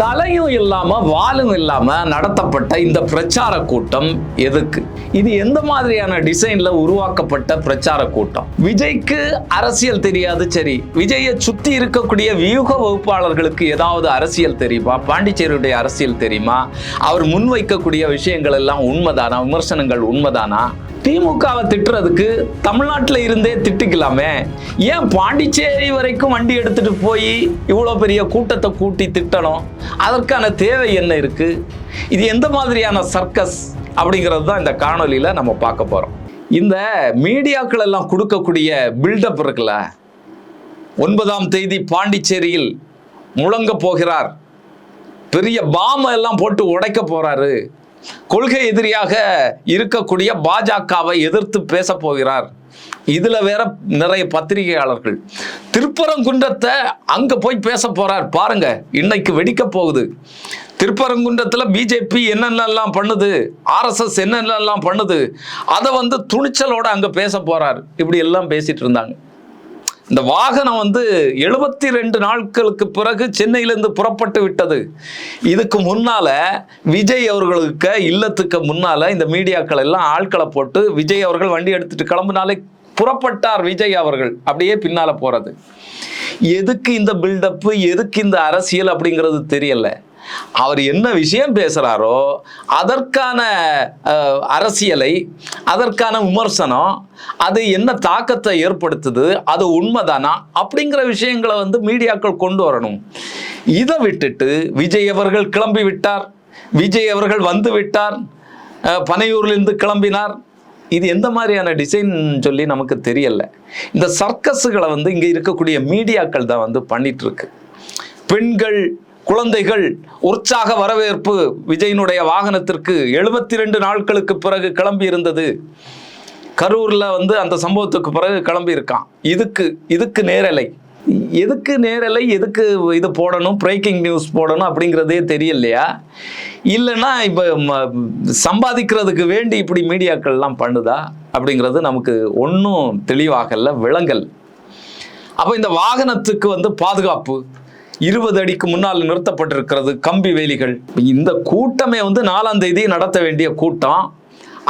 தலையும் இல்லாம வாலும் இல்லாம நடத்தப்பட்ட இந்த பிரச்சார கூட்டம் எதுக்கு? இது எந்த மாதிரியான டிசைன்ல உருவாக்கப்பட்ட பிரச்சார கூட்டம்? விஜய்க்கு அரசியல் தெரியாது சரி. விஜயை சுத்தி இருக்கக்கூடிய வியூக வகுப்பாளர்களுக்கு ஏதாவது அரசியல் தெரியுமா? பாண்டிச்சேரியுடைய அரசியல் தெரியுமா? அவர் முன்வைக்கக்கூடிய விஷயங்கள் எல்லாம் உண்மைதானா? விமர்சனங்கள் உண்மைதானா? திமுகவை திட்டுறதுக்கு தமிழ்நாட்டில் இருந்தே திட்டிக்கலாமே. ஏன் பாண்டிச்சேரி வரைக்கும் வண்டி எடுத்துட்டு போய் இவ்வளோ பெரிய கூட்டத்தை கூட்டி திட்டணும்? அதற்கான தேவை என்ன இருக்குது இது எந்த மாதிரியான சர்க்கஸ் அப்படிங்கிறது தான் இந்த காணொலியில் நம்ம பார்க்க போகிறோம் இந்த மீடியாக்கள் எல்லாம் கொடுக்கக்கூடிய பில்டப் இருக்குல்ல? ஒன்பதாம் தேதி பாண்டிச்சேரியில் முழங்க போகிறார். பெரிய பாம் எல்லாம் போட்டு உடைக்க போகிறாரு கொள்கை எதிரியாக இருக்கக்கூடிய பாஜகவை எதிர்த்து பேச போகிறார். இதுல வேற நிறைய பத்திரிகையாளர்கள். திருப்பரங்குன்றத்தை அங்க போய் பேச போறார். பாருங்க இன்னைக்கு வெடிக்க போகுது. திருப்பரங்குன்றத்தில் பிஜேபி என்னென்னலாம் பண்ணுது ஆர்எஸ்எஸ் என்னென்னலாம் பண்ணுது அதை வந்து துணிச்சலோட அங்கே பேச போகிறார் இப்படி எல்லாம் பேசிகிட்டு இருந்தாங்க. இந்த வாகனம் வந்து எழுபத்தி ரெண்டு நாட்களுக்கு பிறகு சென்னையிலிருந்து புறப்பட்டு விட்டது. இதுக்கு முன்னால விஜய் அவர்களுக்கு இல்லத்துக்கு முன்னால இந்த மீடியாக்கள் எல்லாம் ஆட்களை போட்டு விஜய் அவர்கள் வண்டி எடுத்துட்டு கிளம்புனாலே புறப்பட்டார் விஜய் அவர்கள். அப்படியே பின்னால போறது. எதுக்கு இந்த பில்டப்பு எதுக்கு இந்த அரசியல் அப்படிங்கிறது தெரியலை. அவர் என்ன விஷயம் பேசுகிறாரோ அதற்கான அரசியலை அதற்கான விமர்சனம் அது என்ன தாக்கத்தை ஏற்படுத்துது அது உண்மைதானா அப்படிங்கிற விஷயங்களை வந்து மீடியாக்கள் கொண்டு வரணும். இதை விட்டுட்டு விஜய் அவர்கள் கிளம்பி விட்டார். விஜய் அவர்கள் வந்து விட்டார். பனையூர்லேருந்து கிளம்பினார். இது எந்த மாதிரியான டிசைன் சொல்லி நமக்கு தெரியல. இந்த சர்க்கஸுகளை வந்து இங்கே இருக்கக்கூடிய மீடியாக்கள் தான் வந்து பண்ணிட்டு இருக்கு. பெண்கள் குழந்தைகள் உற்சாக வரவேற்பு விஜயினுடைய வாகனத்திற்கு எழுபத்தி ரெண்டு நாட்களுக்கு பிறகு கிளம்பி இருந்தது. கரூரில் வந்து அந்த சம்பவத்துக்கு பிறகு கிளம்பி இருக்கான். இதுக்கு இதுக்கு நேரலை. எதுக்கு நேரலை எதுக்கு இது போடணும் பிரேக்கிங் நியூஸ் போடணும் அப்படிங்கிறதே தெரியலையா? இல்லைன்னா இப்போ சம்பாதிக்கிறதுக்கு வேண்டி இப்படி மீடியாக்கள்லாம் பண்ணுதா? அப்படிங்கிறது நமக்கு ஒன்றும் தெளிவாகல விளங்கல். அப்போ இந்த வாகனத்துக்கு வந்து பாதுகாப்பு இருபது அடிக்கு முன்னால் நிறுத்தப்பட்டிருக்கிறது கம்பி வேலிகள். இந்த கூட்டமே வந்து நாலாம் தேதி நடத்த வேண்டிய கூட்டம்.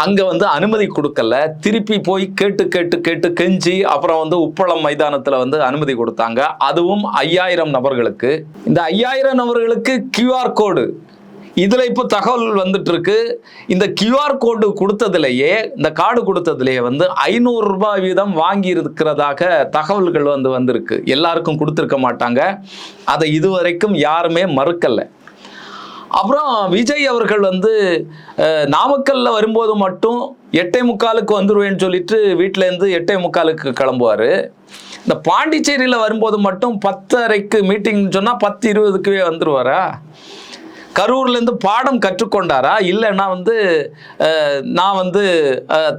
அங்கே வந்து அனுமதி கொடுக்கல. திருப்பி போய் கேட்டு கேட்டு கேட்டு கெஞ்சி அப்புறம் வந்து உப்பளம் மைதானத்தில் வந்து அனுமதி கொடுத்தாங்க. அதுவும் ஐயாயிரம் நபர்களுக்கு. இந்த ஐயாயிரம் நபர்களுக்கு கியூஆர் கோடு இதில் இப்போ தகவல் வந்துட்டு இருக்கு இந்த கியூஆர் கோடு கொடுத்ததுலேயே இந்த கார்டு கொடுத்ததுலேயே வந்து ஐநூறுரூபா வீதம் வாங்கி இருக்கிறதாக தகவல்கள் வந்து வந்திருக்கு. எல்லாருக்கும் கொடுத்துருக்க மாட்டாங்க. அதை இதுவரைக்கும் யாருமே மறுக்கலை. அப்புறம் விஜய் அவர்கள் வந்து நாமக்கல்ல வரும்போது மட்டும் எட்டே முக்காலுக்கு வந்துருவேன்னு சொல்லிட்டு வீட்டிலேருந்து எட்டே முக்காலுக்கு கிளம்புவார். இந்த பாண்டிச்சேரியில் வரும்போது மட்டும் பத்தரைக்கு மீட்டிங்னு சொன்னால் பத்து இருபதுக்குவே வந்துடுவாரா கரூர்லேருந்து பாடம் கற்றுக்கொண்டாரா? இல்லைன்னா வந்து நான் வந்து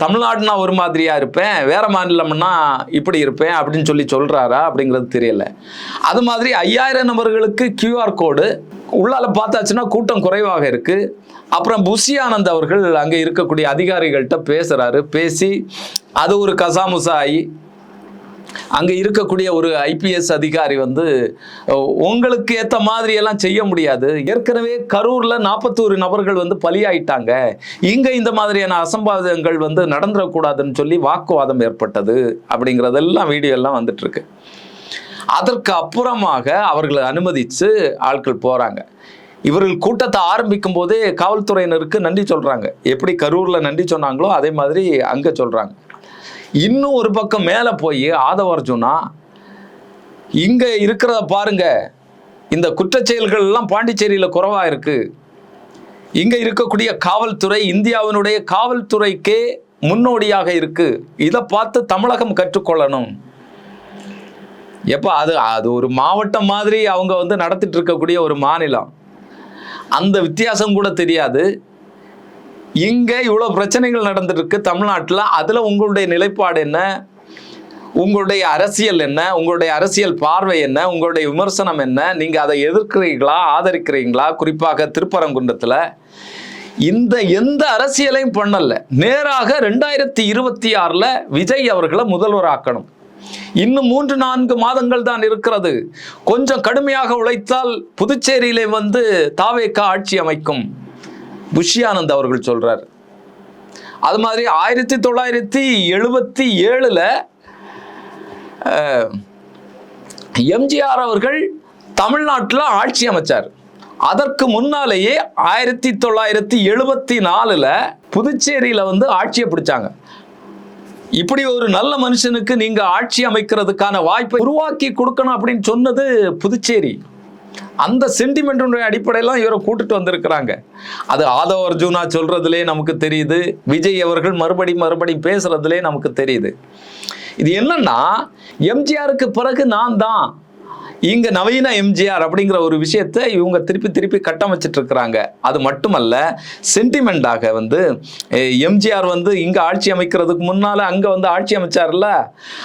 தமிழ்நாடுனா ஒரு மாதிரியாக இருப்பேன் வேறு மாநிலம்னா இப்படி இருப்பேன் அப்படின்னு சொல்லி சொல்கிறாரா அப்படிங்கிறது தெரியல. அது மாதிரி ஐயாயிரம் நபர்களுக்கு கியூஆர் கோடு உள்ளால பார்த்தாச்சுன்னா கூட்டம் குறைவாக இருக்குது அப்புறம் புஷி ஆனந்த் அவர்கள் அங்கே இருக்கக்கூடிய அதிகாரிகள்கிட்ட பேசுகிறாரு பேசி அது ஒரு கசாமுசா ஆகி அங்கே இருக்கக்கூடிய ஒரு ஐபிஎஸ் அதிகாரி வந்து உங்களுக்கு ஏற்ற மாதிரி எல்லாம் செய்ய முடியாது. ஏற்கனவே கரூரில் நாற்பத்தோரு நபர்கள் வந்து பலியாயிட்டாங்க. இங்கே இந்த மாதிரியான அசம்பாவிதங்கள் வந்து நடந்துடக்கூடாதுன்னு சொல்லி வாக்குவாதம் ஏற்பட்டது அப்படிங்கிறதெல்லாம் வீடியோ எல்லாம் வந்துட்டுருக்கு. அதற்கு அப்புறமாக அவர்களை அனுமதித்து ஆட்கள் போகிறாங்க இவர்கள் கூட்டத்தை ஆரம்பிக்கும் போதே காவல்துறையினருக்கு நன்றி சொல்கிறாங்க எப்படி கரூரில் நன்றி சொன்னாங்களோ அதே மாதிரி அங்கே சொல்கிறாங்க இன்னும் ஒரு பக்கம் மேலே போய் ஆதவர்ஜுனா இங்கே இருக்கிறத பாருங்க. இந்த குற்றச்செயல்கள் எல்லாம் பாண்டிச்சேரியில் குறைவாக இருக்கு. இங்கே இருக்கக்கூடிய காவல்துறை இந்தியாவினுடைய காவல்துறைக்கே முன்னோடியாக இருக்கு. இதை பார்த்து தமிழகம் கற்றுக்கொள்ளணும். எப்போ அது அது ஒரு மாவட்டம் மாதிரி அவங்க வந்து நடத்திட்டு இருக்கக்கூடிய ஒரு மாநிலம். அந்த வித்தியாசம் கூட தெரியாது. இங்கே இவ்வளோ பிரச்சனைகள் நடந்துருக்கு தமிழ்நாட்டில் அதில் உங்களுடைய நிலைப்பாடு என்ன? உங்களுடைய அரசியல் என்ன? உங்களுடைய அரசியல் பார்வை என்ன? உங்களுடைய விமர்சனம் என்ன? நீங்கள் அதை எதிர்க்கிறீங்களா ஆதரிக்கிறீங்களா? குறிப்பாக திருப்பரங்குன்றத்தில். இந்த எந்த அரசியலையும் பண்ணல. நேராக ரெண்டாயிரத்தி இருபத்தி ஆறில் விஜய் அவர்களை முதல்வராக்கணும் இன்னும் மூன்று நான்கு மாதங்கள் தான் இருக்கிறது. கொஞ்சம் கடுமையாக உழைத்தால் புதுச்சேரியிலே வந்து தாவேக்கா ஆட்சி அமைக்கும். புஷ்யானந்த் அவர்கள் சொல்கிறார் அது மாதிரி ஆயிரத்தி தொள்ளாயிரத்தி எழுபத்தி ஏழில் எம்ஜிஆர் அவர்கள் தமிழ்நாட்டில் ஆட்சி அமைச்சார். அதற்கு முன்னாலேயே ஆயிரத்தி தொள்ளாயிரத்தி எழுபத்தி நாலில் புதுச்சேரியில் வந்து ஆட்சியை பிடிச்சாங்க. இப்படி ஒரு நல்ல மனுஷனுக்கு நீங்கள் ஆட்சி அமைக்கிறதுக்கான வாய்ப்பை உருவாக்கி கொடுக்கணும் அப்படின்னு சொன்னது புதுச்சேரி. அந்த சென்டிமெண்ட்டுடைய அடிப்படையில இவரை கூட்டிட்டு வந்திருக்கிறாங்க. அது ஆதவ அர்ஜுனா சொல்றதுலே நமக்கு தெரியுது. விஜய் அவர்கள் மறுபடி மறுபடி பேசுறதுலே நமக்கு தெரியுது. இது என்னன்னா எம்ஜிஆருக்கு பிறகு நான் தான். இங்க நவீன எம்ஜிஆர் அப்படிங்கிற ஒரு விஷயத்தை இவங்க திருப்பி திருப்பி கட்டமைச்சிட்டு இருக்கிறாங்க அது மட்டுமல்ல சென்டிமெண்டாக வந்து எம்ஜிஆர் வந்து இங்க ஆட்சி அமைக்கிறதுக்கு முன்னால அங்க வந்து ஆட்சி அமைச்சார்ல?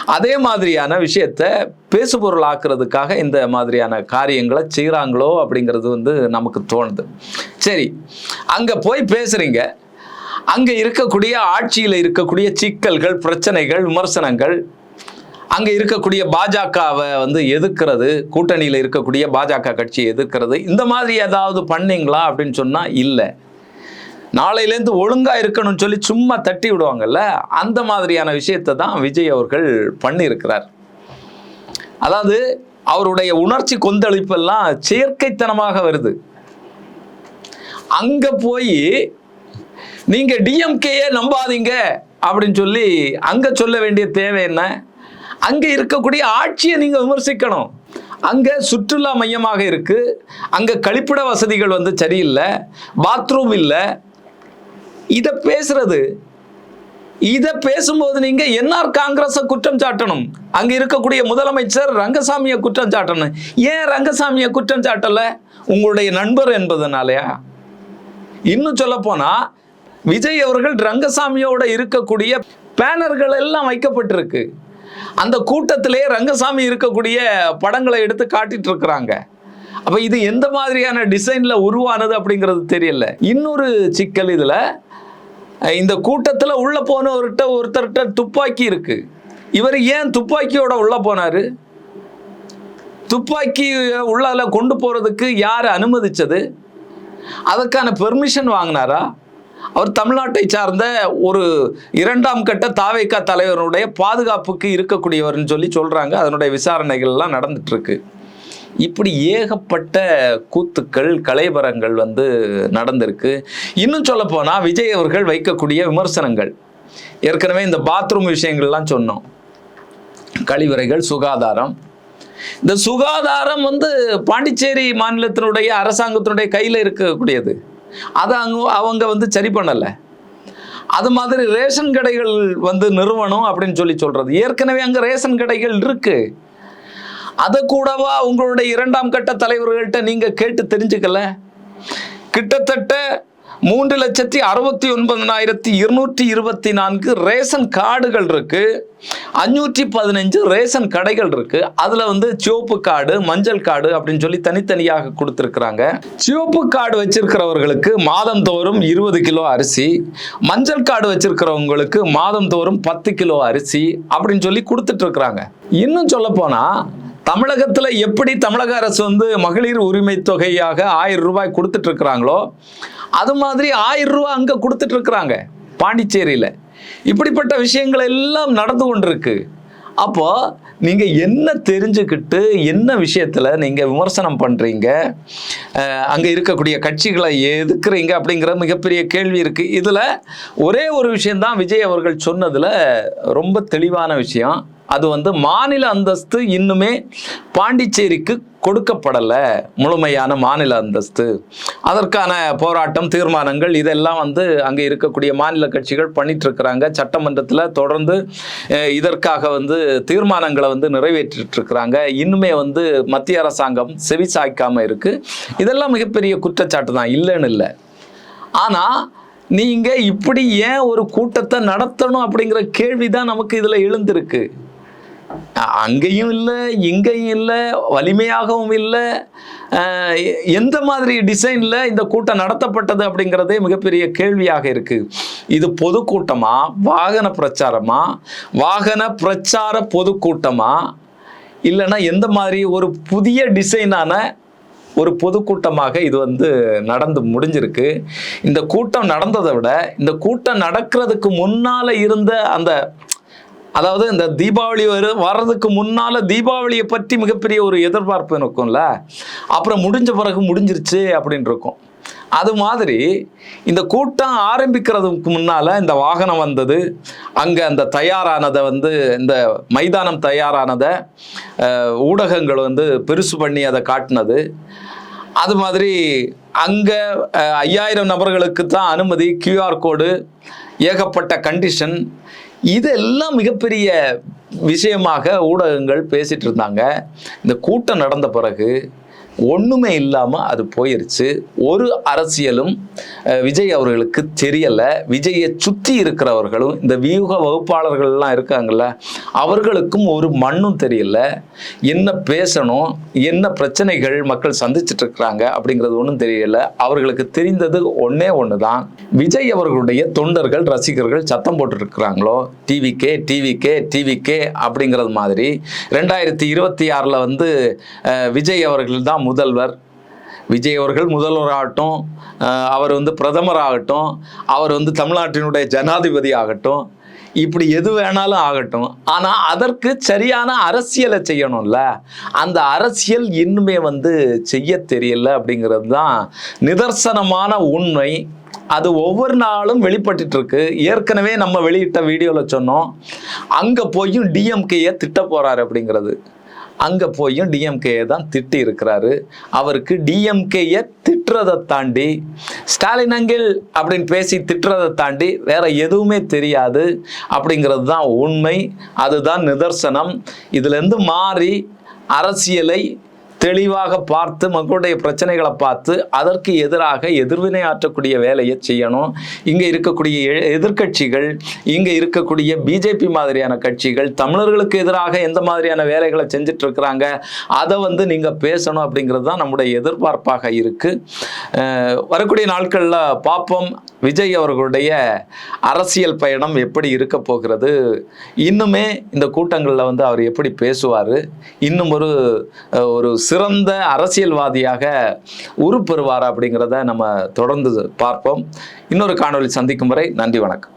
அதே மாதிரியான விஷயத்தை பேசுபொருள் ஆக்குறதுக்காக இந்த மாதிரியான காரியங்களை செய்கிறாங்களோ அப்படிங்கிறது வந்து நமக்கு தோணுது. சரி அங்கே போய் பேசுகிறீங்க அங்கே இருக்கக்கூடிய ஆட்சியில் இருக்கக்கூடிய சிக்கல்கள் பிரச்சனைகள் விமர்சனங்கள் அங்க இருக்கக்கூடிய பாஜகவை வந்து எதிர்க்கிறது கூட்டணியில் இருக்கக்கூடிய பாஜக கட்சியை எதிர்க்கிறது இந்த மாதிரி ஏதாவது பண்ணீங்களா அப்படின்னு சொன்னா இல்லை. நாளையிலேருந்து ஒழுங்கா இருக்கணும்னு சொல்லி சும்மா தட்டி விடுவாங்கல்ல அந்த மாதிரியான விஷயத்தை தான் விஜய் அவர்கள் பண்ணியிருக்கிறார். அதாவது அவருடைய உணர்ச்சி கொந்தளிப்பெல்லாம் செயற்கைத்தனமாக வருது. அங்க போய் நீங்க டிஎம்கேயே நம்பாதீங்க அப்படின்னு சொல்லி அங்க சொல்ல வேண்டிய தேவை என்ன? அங்கே இருக்கக்கூடிய ஆட்சியை நீங்கள் விமர்சிக்கணும். அங்கே சுற்றுலா மையமாக இருக்குது அங்கே கழிப்பிட வசதிகள் வந்து சரியில்லை. பாத்ரூம் இல்லை. இதை பேசுறது. இதை பேசும்போது நீங்க என்ஆர் காங்கிரஸை குற்றம் சாட்டணும். அங்க இருக்கக்கூடிய முதலமைச்சர் ரங்கசாமியை குற்றம் சாட்டணும். ஏன் ரங்கசாமியை குற்றம் சாட்டல? உங்களுடைய நண்பர் என்பதனாலயா? இன்னும் சொல்ல போனா விஜய் அவர்கள் ரங்கசாமியோட இருக்கக்கூடிய பேனர்கள் எல்லாம் வைக்கப்பட்டிருக்கு. அந்த கூட்டத்திலே ரங்கசாமி இருக்கக்கூடிய படங்களை எடுத்து காட்டிட்டு இருக்கிறாங்க அப்போ இது எந்த மாதிரியான டிசைனில் உருவானது அப்படிங்கிறது தெரியல. இன்னொரு சிக்கல் இதில் இந்த கூட்டத்தில் உள்ளே போனவர்கிட்ட ஒருத்தர்கிட்ட துப்பாக்கி இருக்குது இவர் ஏன் துப்பாக்கியோட உள்ளே போனாரு? துப்பாக்கி உள்ளால கொண்டு போகிறதுக்கு யார் அனுமதிச்சது? அதற்கான பெர்மிஷன் வாங்கினாரா? அவர் தமிழ்நாட்டை சார்ந்த ஒரு இரண்டாம் கட்ட தாவைக்கா தலைவருடைய பாதுகாப்புக்கு இருக்கக்கூடியவர்னு சொல்லி சொல்கிறாங்க அதனுடைய விசாரணைகள்லாம் நடந்துட்டுருக்கு. இப்படி ஏகப்பட்ட கூத்துக்கள் கலைபரங்கள் வந்து நடந்திருக்கு. இன்னும் சொல்லப்போனால் விஜய் அவர்கள் வைக்கக்கூடிய விமர்சனங்கள். ஏற்கனவே இந்த பாத்ரூம் விஷயங்கள்லாம் சொன்னோம். கழிவறைகள் சுகாதாரம். இந்த சுகாதாரம் வந்து பாண்டிச்சேரி மாநிலத்தினுடைய அரசாங்கத்தினுடைய கையில் இருக்கக்கூடியது. அதை அங்க அவங்க வந்து சரி பண்ணலை. அது மாதிரி ரேஷன் கடைகள் வந்து நிறுவனம் அப்படின்னு சொல்லி சொல்றது. ஏற்கனவே அங்கே ரேஷன் கடைகள் இருக்கு. அதை கூடவா உங்களுடைய இரண்டாம் கட்ட தலைவர்கள்ட்ட நீங்க கேட்டு தெரிஞ்சுக்கல? கிட்டத்தட்ட மூன்று லட்சத்தி அறுபத்தி ஒன்பதனாயிரத்தி இருநூற்றி இருபத்தி நான்கு ரேஷன் கார்டுகள் இருக்கு. அஞ்சூற்றி பதினஞ்சு ரேஷன் கடைகள் இருக்கு. அதுல வந்து சிவப்பு கார்டு மஞ்சள் கார்டு அப்படின்னு சொல்லி தனித்தனியாக கொடுத்துருக்குறாங்க. சிவப்பு கார்டு வச்சிருக்கிறவர்களுக்கு மாதந்தோறும் இருபது கிலோ அரிசி மஞ்சள் கார்டு வச்சிருக்கிறவங்களுக்கு மாதந்தோறும் பத்து கிலோ அரிசி அப்படின்னு சொல்லி கொடுத்துட்டு இருக்கிறாங்க இன்னும் சொல்ல போனா எப்படி தமிழக அரசு வந்து மகளிர் உரிமை தொகையாக ஆயிரம் ரூபாய் கொடுத்துட்டு இருக்கிறாங்களோ அது மாதிரி ஆயிரம் ரூபா அங்கே கொடுத்துட்டு இருக்கிறாங்க பாண்டிச்சேரியில். இப்படிப்பட்ட விஷயங்கள் எல்லாம் நடந்து கொண்டிருக்கு. அப்போ நீங்க என்ன தெரிஞ்சுக்கிட்டு என்ன விஷயத்துல நீங்க விமர்சனம் பண்றீங்க? அங்கே அங்க இருக்கக்கூடிய கட்சிகளை எதுக்குறீங்க அப்படிங்கிற மிகப்பெரிய கேள்வி இருக்கு. இதுல ஒரே ஒரு விஷயம்தான் விஜய் அவர்கள் சொன்னதுல ரொம்ப தெளிவான விஷயம். அது வந்து மாநில அந்தஸ்து இன்னுமே பாண்டிச்சேரிக்கு கொடுக்கப்படலை முழுமையான மாநில அந்தஸ்து. அதற்கான போராட்டம் தீர்மானங்கள் இதெல்லாம் வந்து அங்கே இருக்கக்கூடிய மாநில கட்சிகள் பண்ணிட்டு இருக்கிறாங்க சட்டமன்றத்தில் தொடர்ந்து இதற்காக வந்து தீர்மானங்களை வந்து நிறைவேற்றிட்டு இருக்கிறாங்க இன்னுமே வந்து மத்திய அரசாங்கம் செவி சாய்க்காமல் இருக்கு. இதெல்லாம் மிகப்பெரிய குற்றச்சாட்டு தான் இல்லைன்னு இல்லை. ஆனால் நீங்கள் இப்படி ஏன் ஒரு கூட்டத்தை நடத்தணும் அப்படிங்கிற கேள்வி தான் நமக்கு இதில் எழுந்திருக்கு. அங்கேயும் இல்லை இங்கேயும் இல்லை வலிமையாகவும் இல்லை. எந்த மாதிரி டிசைனில் இந்த கூட்டம் நடத்தப்பட்டது அப்படிங்கிறதே மிகப்பெரிய கேள்வியாக இருக்குது இது பொதுக்கூட்டமா வாகன பிரச்சாரமா வாகன பிரச்சார பொதுக்கூட்டமா? இல்லைன்னா எந்த மாதிரி ஒரு புதிய டிசைனான ஒரு பொதுக்கூட்டமாக இது வந்து நடந்து முடிஞ்சிருக்கு. இந்த கூட்டம் நடந்ததை விட இந்த கூட்டம் நடக்கிறதுக்கு முன்னால் இருந்த அந்த அதாவது இந்த தீபாவளி வரு வர்றதுக்கு முன்னால் தீபாவளியை பற்றி மிகப்பெரிய ஒரு எதிர்பார்ப்பு இருக்கும்ல. அப்புறம் முடிஞ்ச பிறகு முடிஞ்சிருச்சு அப்படின்னு இருக்கும். அது மாதிரி இந்த கூட்டம் ஆரம்பிக்கிறதுக்கு முன்னால் இந்த வாகனம் வந்தது. அங்கே அந்த தயாரானதை வந்து இந்த மைதானம் தயாரானதை ஊடகங்கள் வந்து பெருசு பண்ணி அதை காட்டினது. அது மாதிரி அங்கே ஐயாயிரம் நபர்களுக்கு தான் அனுமதி கியூஆர் கோடு ஏகப்பட்ட கண்டிஷன் இதெல்லாம் மிகப்பெரிய விஷயமாக ஊடகங்கள் பேசிட்டு இருந்தாங்க. இந்த கூட்டம் நடந்த பிறகு ஒன்றுமே இல்லாமல் அது போயிருச்சு. ஒரு அரசியலும் விஜய் அவர்களுக்கு தெரியலை. விஜயை சுற்றி இருக்கிறவர்களும் இந்த வியூக வகுப்பாளர்கள்லாம் இருக்காங்கல்ல அவர்களுக்கும் ஒரு மண்ணும் தெரியல. என்ன பேசணும் என்ன பிரச்சனைகள் மக்கள் சந்திச்சுட்டு இருக்கிறாங்க அப்படிங்கிறது ஒன்றும் தெரியல. அவர்களுக்கு தெரிந்தது ஒன்றே ஒன்று தான் விஜய் அவர்களுடைய தொண்டர்கள் ரசிகர்கள் சத்தம் போட்டுருக்கிறாங்களோ டிவிகே டிவிக்கே டிவிக்கே டிவிக்கே அப்படிங்கிறது மாதிரி. ரெண்டாயிரத்தி இருபத்தி ஆறில் வந்து விஜய் அவர்கள் தான் முதல்வர். விஜய் அவர்கள் முதல்வராகட்டும் ஆகட்டும் அவர் வந்து பிரதமர் ஆகட்டும் அவர் வந்து தமிழ்நாட்டினுடைய ஜனாதிபதி ஆகட்டும் இப்படி எது வேணாலும் ஆகட்டும். ஆனால் அதற்கு சரியான அரசியலை செய்யணும்ல. அந்த அரசியல் இன்னுமே வந்து செய்ய தெரியல அப்படிங்கிறது தான் நிதர்சனமான உண்மை. அது ஒவ்வொரு நாளும் வெளிப்பட்டு இருக்கு ஏற்கனவே நம்ம வெளியிட்ட வீடியோவில் சொன்னோம். அங்கே போயும் டிஎம்கேயை திட்ட போகிறாரு அப்படிங்கிறது. அங்கே போயும் டிஎம்கேயை தான் திட்டி இருக்கிறாரு. அவருக்கு டிஎம்கேயை திட்டுறதை தாண்டி ஸ்டாலின் அங்கில் அப்படின்னு பேசி திட்டுறதை தாண்டி வேற எதுவுமே தெரியாது அப்படிங்கிறது தான் உண்மை. அதுதான் நிதர்சனம். இதுலேருந்து மாறி அரசியலை தெளிவாக பார்த்து மக்களுடைய பிரச்சனைகளை பார்த்து அதற்கு எதிராக எதிர்வினை ஆற்றக்கூடிய வேலையை செய்யணும். இங்கே இருக்கக்கூடிய எ- எதிர்க்கட்சிகள் இங்கே இருக்கக்கூடிய பிஜேபி மாதிரியான கட்சிகள் தமிழர்களுக்கு எதிராக எந்த மாதிரியான வேலைகளை செஞ்சுட்டு இருக்கிறாங்க அதை வந்து நீங்கள் பேசணும் அப்படிங்கிறது தான் நம்முடைய எதிர்பார்ப்பாக இருக்குது வரக்கூடிய நாட்களில் பார்ப்போம். விஜய் அவர்களுடைய அரசியல் பயணம் எப்படி இருக்க போகிறது. இன்னுமே இந்த கூட்டங்களில் வந்து அவர் எப்படி பேசுவார். இன்னும் ஒரு ஒரு சிறந்த அரசியல்வாதியாக உருப்பெறுவார் அப்படிங்கிறத நம்ம தொடர்ந்து பார்ப்போம். இன்னொரு காணொலி சந்திக்கும் வரை நன்றி வணக்கம்.